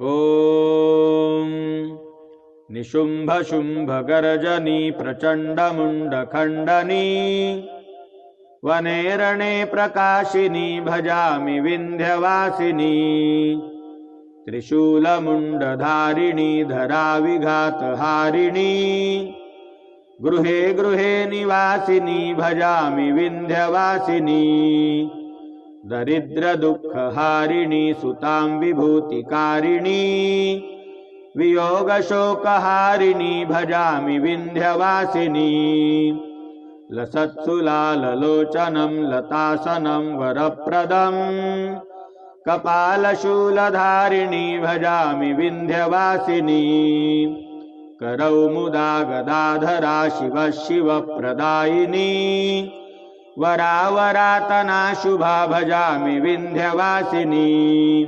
ॐ निशुम्भशुम्भगर्जनी प्रचण्डमुण्डखण्डनी वने रणे प्रकाशिनी भजामि विन्ध्यवासिनी त्रिशूलमुण्डधारिणी धराविघातहारिणी गृहे गृहे निवासिनी भजामि विन्ध्यवासिनी दरिद्रदुःखहारिणी सुतां विभूतिकारिणी वियोगशोकहारिणी भजामि विन्ध्यवासिनी। लसत्सु लाललोचनं लतासनं वरप्रदम् कपालशूलधारिणी भजामि विन्ध्यवासिनी। करौ मुदा गदाधरा शिवः शिवप्रदायिनी वरावरातना शुभा भजामि विन्ध्यवासिनी।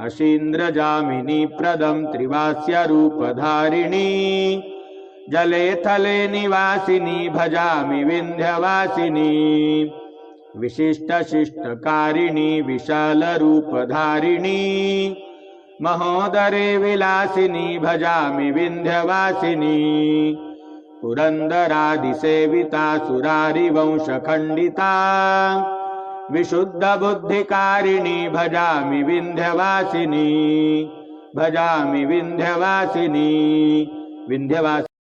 अशीन्द्रजामिनी प्रदं त्रिवास्यरूपधारिणी। जले थले निवासिनी भजामि विन्ध्यवासिनी। विशिष्टशिष्टकारिणी विशालरूपधारिणी। महोदरे विलासिनी भजामि विन्ध्यवासिनी। पुरन्दरादिसेविता सुरारिवंशखण्डिता विशुद्धबुद्धिकारिणी भजामि विंध्यवासिनी भजामि विंध्यवासिनी विन्ध्यवासिनी।